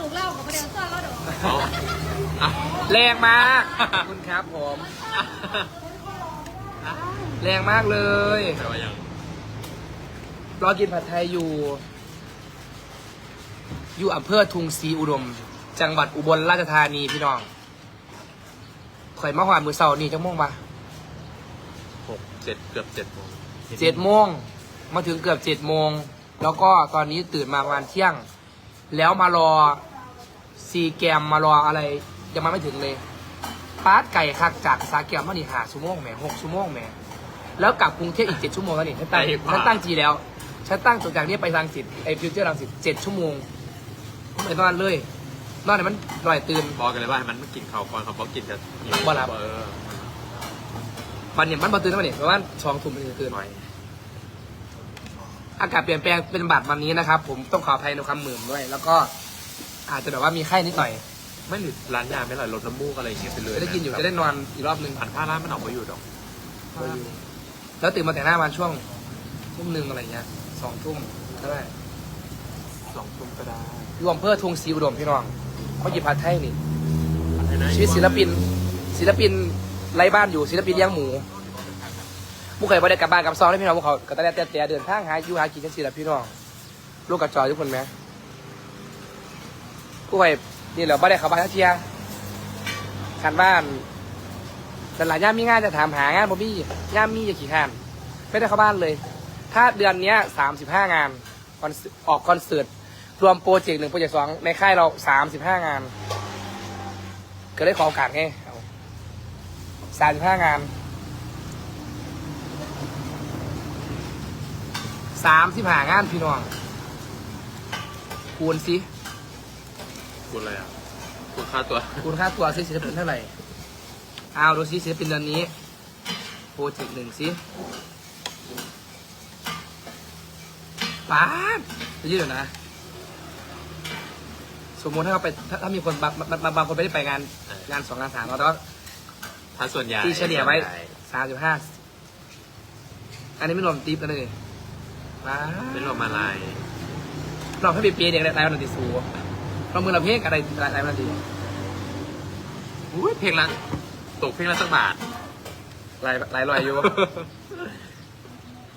ลูกเล่ากับประเดี๋ยวซ่อนเราดอกเอาเอาแรงมากขอบคุณครับผมแรงมากเลย แต่ว่ายังรอกินผัดไทยอยู่ อยู่อำเภอทุงศรีอุดม จังหวัดอุบลราชธานีพี่น้องข่อยมาหวานมือเสาร์นี่จังม่วงปะหกเจ็ดเกือบเจ็ดโมงเจ็ดโมงมาถึงเกือบเจ็ดโมง แล้วก็ตอนนี้ตื่นมาประมาณเที่ยง แล้วมารอซีแกมมารออะไร ยังมาไม่ถึงเลยปาดไก่คักจากสาแกมมานี่หาชั่วโมงแหมหกชั่วโมงแหมแล้วกลับกรุงเทพอีกเจ็ดชั่วโมงแล้วนี่ฉันตั้งฉันตั้งจีแล้วฉันตั้งจากนี้ไปรังสิตไอฟิวเจอร์รังสิตเจ็ดชั่วโมงไม่นอนเลยนอนเนี่ยมันลอยตื่นบอกกันเลยว่าให้มันไม่กินข้าวก่อนเขาบอกกินจะหิวบ่หลับเออวันเนี่ยมันบอตื่นแล้วเนี่ยประมาณสองทุ่มมันจะตื่นหน่อย อากาศเปลี่ยนแปลงเป็นบัตรวันนี้นะครับ ผมต้องขออภัยในความหมื่นด้วย แล้วก็อาจจะแบบว่ามีไข้นิดหน่อย ไม่หรือร้านยาไม่หรอลดน้ำมูกอะไรอย่างเงี้ยไปเลยจะได้กินอยู่จะได้นอนอีกรอบนึงผ่านผ้าร้านมันออกมาอยู่ดอกแล้วตื่นมาแต่งหน้ามาช่วงทุ่มหนึ่งอะไรเงี้ยสองทุ่มก็ได้สองทุ่มก็ได้รวมเพื่อทวงศรีอุดมพี่น้องเขาหยิบผัดไทยนี่ชีวิตศิลปิน ศิลปินไร้บ้านอยู่ศิลปินเลี้ยงหมู บุกเคยไปได้กลับบ้านกลับซองได้พี่น้องพวกเขาก็ตะแต่แต่เดินทางหาอยู่หากินกันสิละพี่น้องลูกกระจอยทุกคนไหมผู้ใครนี่เหรอไม่ได้เขับบ้านทักเทียขันบ้านแต่หลายย่ามมีงานจะถามหางานบ่มี่ย่ามมีอย่าขี่ข้านไม่ได้เข้าบ้านเลย ถ้าเดือนเนี้ยสามสิบห้างานคอนเสิร์ตออกคอนเสิร์ตรวมโปรเจกต์หนึ่งโปรเจกต์สองในค่ายเราสามสิบห้างาน ก็ได้ขอโอกาสไงสามสิบห้างาน สามสิบห้างานพี่น้อง คูณสิคุณอะไรอะคุณค่าตัว คูณค่าตัวซิศิลปินเท่าไหร่เอาดูซิศิลปินเดือนนี้โปรเจกต์หนึ่งสิป๊าดจะยืดหน่อยนะ สมมติถ้าเราไปถ้าถ้ามีคนบางบางบางบางคนไม่ได้ไปงานเออ งานสองงานสามเราต้อง ถ้าส่วนใหญ่ตีเฉลี่ยไว้ส่นใหญ่สามสิบห้า อันนี้ไม่รวมทิปนะเล ยป๊าดไม่รวมอะไรลองให้เปียๆเด็กไรายวันละตีสูเรามือเราเพลงอะไรรายวันละตีอุ้ยเพลงละตกเพลงละสักบาทรายรายลอยอยู่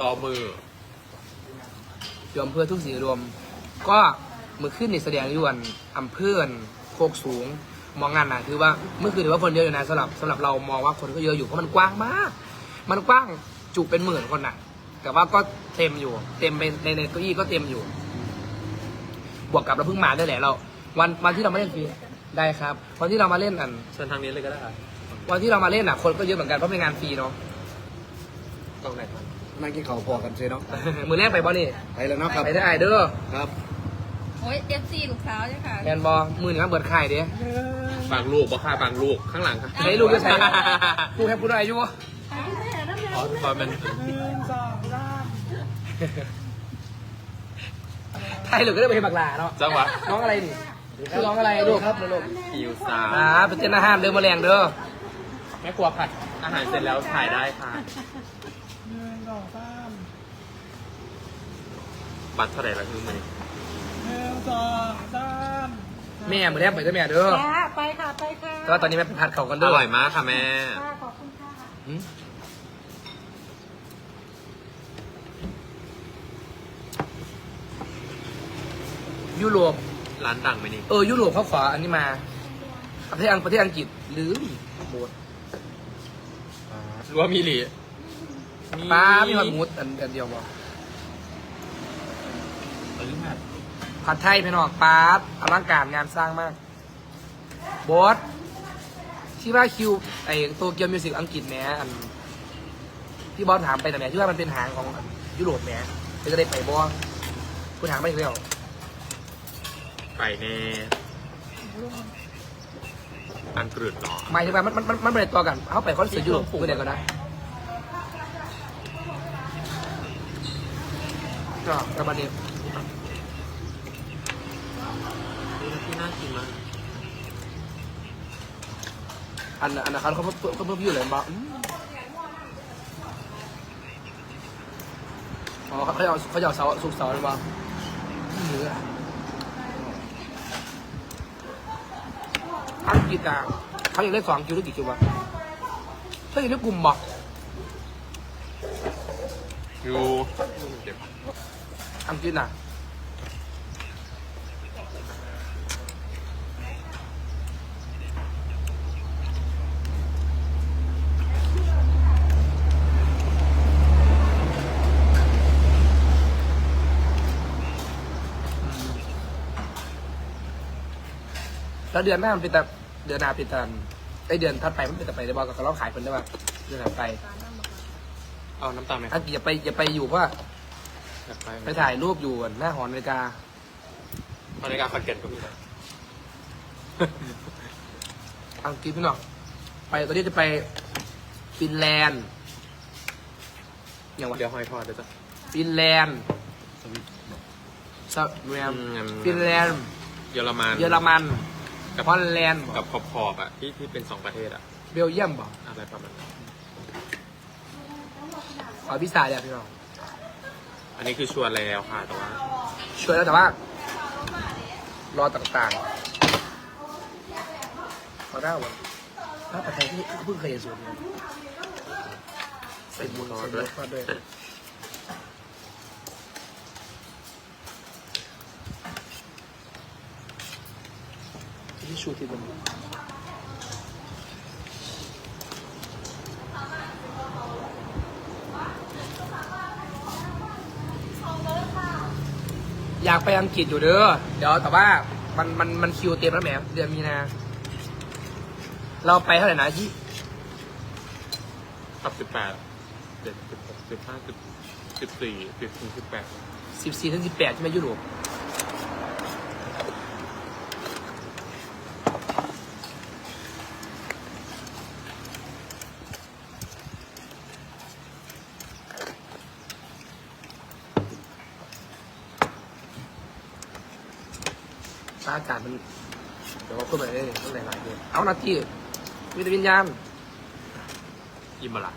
ต่อมือรวมเพื่อทุกสีรวม ก็มือขึ้นในแสดงยวนอำเภอโคกสูง มองงานน่ะคือว่าเมื่อคืนถือว่าคนเยอะอยู่นะสำหรับสำหรับเรามองว่าคนก็เยอะอยู่เพราะมันกว้างมาก มันกว้างจุเป็นหมื่นคนน่ะ แต่ว่าก็เต็มอยู่ เต็มไปในในเก้าอี้ก็เต็มอยู่ บวกกับเราเพิ่งมาด้วยแหละเรา วันวันที่เรามาเล่นฟรีได้ครับ วันที่เรามาเล่นอัน เชิญทางนี้เลยก็ได้ครับวันที่เรามาเล่นอะ คนก็เยอะเหมือนกันเพราะเป็นงานฟรีเนาะตรงไหนครับนั่งกินข้าวพอกันใช่เนาะมือแรกไปบอนี่ไปแล้วเนาะครับไปได้ไอเด้อครับโอ้ยเอฟซีลูกสาวใช่ค่ะแมนบอมือหนึ่งก็เบิดไข่เด้บางลูกบ่ค่าบางลูกข้างหลังครับใช้ลูกก็ใช้กูแค่พูดอายุอ๋อตอนมัน ไทยหรือก็ได้ไปเห็นบักหลาเนาะจังหวะน้องอะไรนี่คือน้องอะไรลูกครับลูกคิวซาอ่าเป็นเจ้าอาหารเด้อแมาแรงเด้อแม่ครัวผัดอาหารเสร็จแล้วถ่ายได้ค่ะบัตรเท่าไหร่ละคือมันแม่มือแรกไปเด้อแม่เด้อค่ะไปค่ะไปค่ะแต่ว่าตอนนี้แม่ไปผัดเขากันอเด้อร่อยมากค่ะแม่ค่ะขอบคุณค่ะ ยุโรปร้านดังไหมนี่ เออยุโรปเขาขออันนี้มา ประเทศอังประเทศอังกฤษหรือโบสหรือว่ามีหลีป้ามีหอดหมูอันอันเดียวบ่เออผัดผัดไทยพี่น้องป้าบอลังการงานสร้างมากบอสที่ว่าคิวไอ้โตเกียวมิวสิกอังกฤษแหมอันที่บอสถามไปแต่แหมที่ว่ามันเป็นหางของยุโรปแหมจะได้ไปบอสคุณถามไม่ถึงแล้ว ไก่แน่อังกฤษเนาะหมายถึงว่ามันมันมันมันไม่ได้ตัวกันเขาไปคอนเสิร์ตยุโรปกูเดียวกันนะก็กระบาดนี้ที่น่ากินมากอันอันนะครับเขาเพิ่มเขาเพิ่มอยู่เลยบอกอืมอ๋อเขาเขาเอาเขาเอาเสาสุกเสาร์เลยบอกเนื้อ อังกฤษอะเขาอยากได้สองคิวหรือกี่คิววะเขาอยากได้กลุ่มบอกอยู่เดี๋ยวอังกฤษน่ะ แล้วเดือนหน้ามันเป็นแต่เดือนหน้าเป็นแต่ไอเดือนถัดไปมันเป็นแต่ไปได้บอกกับเราขายคนได้ป่ะเดือนถัดไปเอาน้ำตาลไหมอังกฤษอย่าไปอย่าไปอยู่เพราะว่าอยากไปไปถ่ายรูปอยู่หน้าหอนาฬิกานาฬิกาคอนเกตก็มีนะอังกฤษพี่น้องไปตอนนี้จะไปฟินแลนด์อย่างวะเดี๋ยวหอยทอดเดี๋ยวจะฟินแลนด์สวีเดนอืมฟินแลนด์เยอรมันเยอรมัน กับฮอลแลนด์กับขอบขอบๆอะที่ที่เป็นสองประเทศอะ เบลเยียมบอกอะไรประมาณนั้นขอพิซาเดี๋ยวพี่น้องอันนี้คือชวนแล้วค่ะแต่ว่าช่วยแล้วแต่ว่า รอต่างๆขอได้วะถ้าประเทศที่เพิ่งเคยเห็นสูตรนี้ใส่บุญใส่บุญทอดด้วย ที่ชูที่ตรงนี้อยากไปอังกฤษอยู่เด้อ เดี๋ยวแต่ว่ามันมันมันคิวเต็มแล้วแหมเดือนมีนา เราไปเท่าไหร่นะยี่กับสิบแปดเจ็ดสิบหกสิบห้าสิบสิบสี่สิบถึงสิบแปดสิบสี่ถึงสิบแปดใช่ไหมยุโรปอากาศมัน เดี๋ยวว่าพูดไปได้ต้องหลายๆเดือนเอานาที่วิตามินยามอิ่มบละ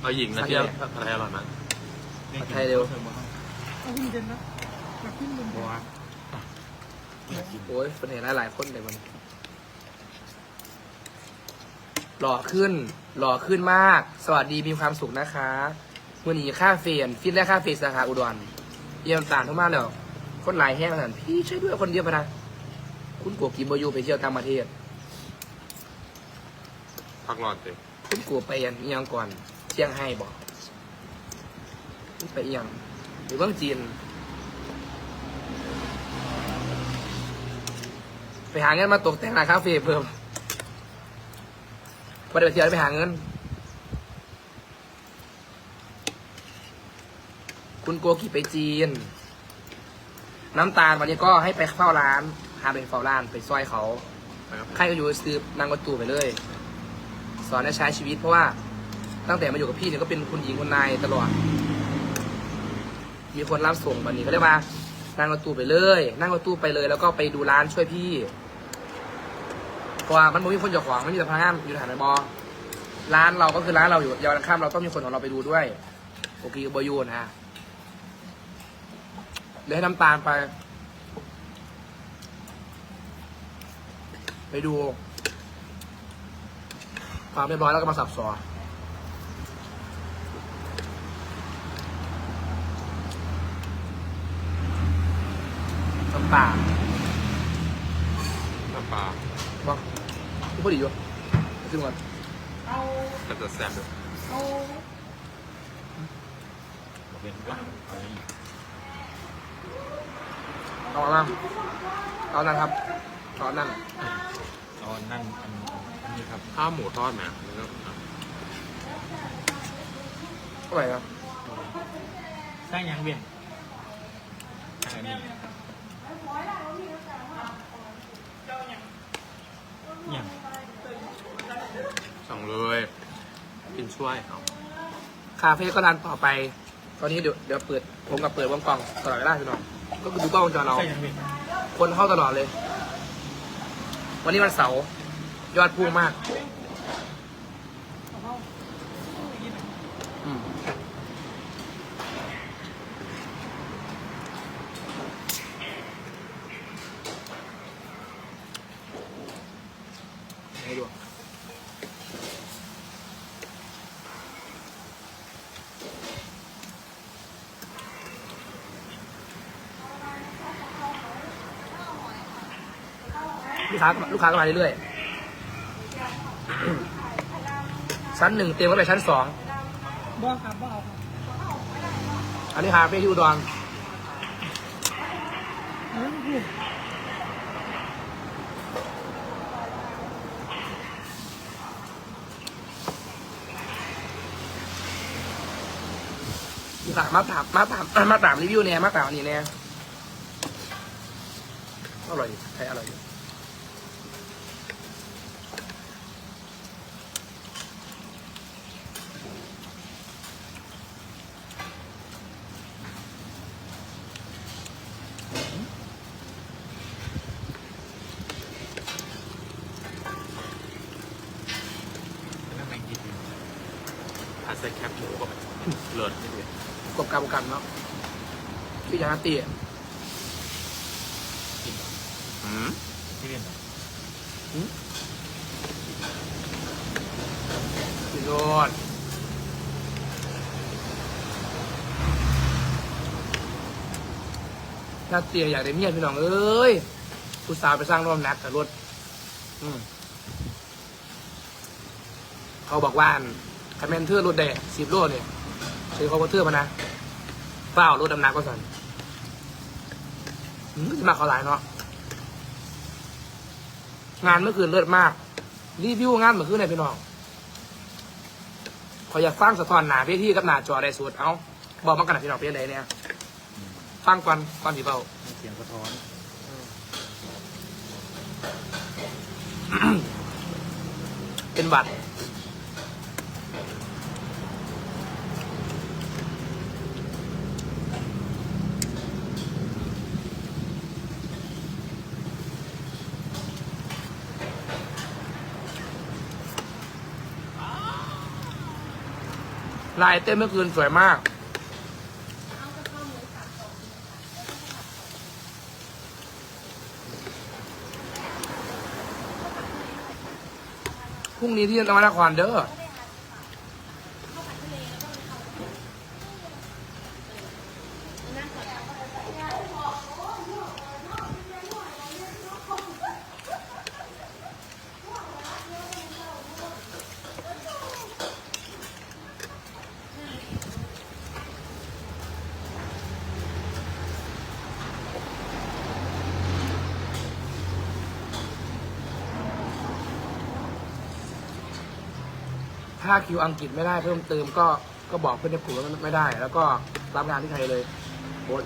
เอาหญิงนะที่ผัดไทยอร่อยมากผัดไทยเร็วเพราะว่าโอ้ยคนเห็นหลายๆคนเลยวันหล่อขึ้น หล่อขึ้นมาก สวัสดีมีความสุขนะคะวันนี้ค่าเฟียนฟิตและค่าเฟียนสาขาอุดร เยี่ยมตาลทุกมากเลยคนหลายแห้งสันพี่ช่วยด้วยคนเดียวพะนะ คุณกัวกินโบอยูไปเที่ยวต่างประเทศ พักร้อนเต็มคุณกัวไปยังเอียงก่อนเชียงไฮ้บอกคุณไปเอียงหรือเมืองจีน ไปหาเงินมาตกแต่งร้านคาเฟ่เพิ่มพอได้ไปเที่ยวได้ไปหาเงิน คุณโกกิไปจีน น้ำตาลวันนี้ก็ให้ไปเฝ้าร้าน พาไปเฝ้าร้านไปซอยเขานะครับใครก็อยู่ซื้อนางกระตูไปเลย สอนให้ใช้ชีวิตเพราะว่าตั้งแต่มาอยู่กับพี่เนี่ยก็เป็นคุณหญิงคุณนายตลอด มีคนรับส่งวันนี้ก็เรียกว่านั่งรถตู้ไปเลย นั่งรถตู้ไปเลย แล้วก็ไปดูร้านช่วยพี่เพราะว่ามันไม่มีคนเจ้าของไม่มีแต่พนักงานอยู่ฐานในบอร้านเราก็คือร้านเราอยู่ยาวข้ามเราต้องมีคนของเราไปดูด้วย โอเคบอยูนะฮะเดี๋ยวให้น้ำตาลไป ไปดู ความเรียบร้อยแล้วก็มาสับสอน้ำตาลน้ำปลาบอกทุกคนดีอยู่ขึ้นก่อนก็จะแซ่บด้วยเอามาเอานั่นครับเอานั่น อ๋อนั่นอันอันนี้ครับข้าวหมูทอดไหมแล้วก็เท่าไหร่ครับสร้างยังเวียนอันนี้ยังสั่งเลยกินช่วยเอาคาเฟ่ก็ร้านต่อไป ตอนนี้เดี๋ยวเดี๋ยวเปิด ผมกับเปิดวงกล่องตลอดเวลาพี่น้อง ก็คือดูกล้องวงจรเราสร้างยังเวียน คนเข้าตลอดเลย วันนี้มันเสาร์ยอดพุ่งมากอืมให้ ค้าลูกค้าก็มาเรื่อยๆ ชั้นหนึ่งเต็มก็ไปชั้นสองบ่ครับบ่เอาครับอันนี้คาเฟ่ที่อุดรลูกค้ามาถามมาถามมาถามรีวิวเนี่ยมาถามอันนี้เนี่ยอร่อยใช่อร่อยอยู่ เลิศนี่เลยกบกำกันเนาะพี่ยาตีอะอืมที่เรียนเหรอพี่โรดน่าเตียอยากได้เมียพี่น้องเอ้ยผู้สาวไปสร้างร่วมนักแต่รถอืมเขาบอกว่าคันแมนเทอร์รถแดงสิบโลเนี่ย ซื้อเขาก็เทือมานะเปล่ารถดำน้ำก็สั่นอืมจะมาเขาหลายเนาะงานเมื่อคืนเลิศมาก รีวิวงานเมื่อคืนไหนพี่น้องขออยากฟังสะท้อนหนาเพี่ที่กับหนาจอได้สุดเอาบอกมากันหนะพี่น้องเป็นยังไงเนี่ยฟังก่อนก่อนผีเบาเสียงสะท้อนเป็นหวัด ลายเต้นเมื่อคืนสวยมาก พรุ่งนี้ที่นวนครเด้อ ถ้าคิวอังกฤษไม่ได้เพิ่มเติมก็ก็บอกเพื่อนในกลุ่มว่าไม่ได้ แล้วก็รับงานที่ไทยเลยโบ๊ท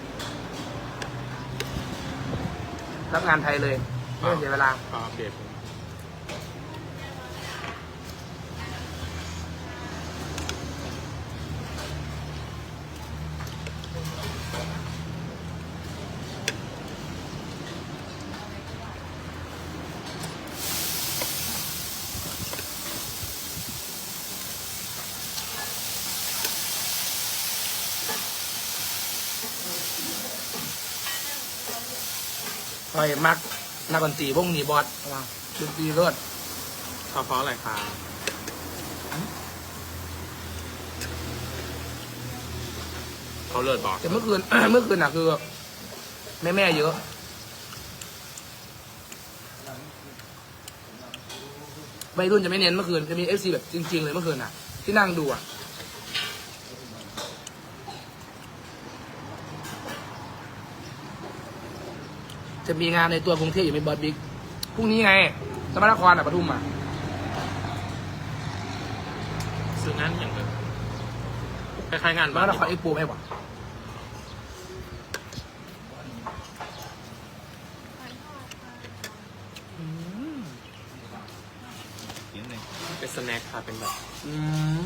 รับงานไทยเลยไม่องเสียเวลา ก็อัปเดตผม คอยมักนักดนตรีวงนี้บอสว่าดนตรีเลิศชอบเพราะอะไรคะเขาเลิศบอกแต่เมื่อคืน เมื่อคืนน่ะคือแม่แม่ๆเยอะใบรุ่นจะไม่เน้นเมื่อคืน จะมีเอฟซีแบบจริง ๆ เลยเมื่อคืนน่ะ ที่นั่งดูอะ จะมีงานในตัวกรุงเทพอยู่ในบอสบิ๊กพรุ่งนี้ไงสมรนครอะปทุมอะซื้องานอย่างเดิมคล้ายๆงานสมบ้ารนนครเอ็กโปไหมวะเสียงเลยเป็นสแน็คค่ะเป็นแบบ อืม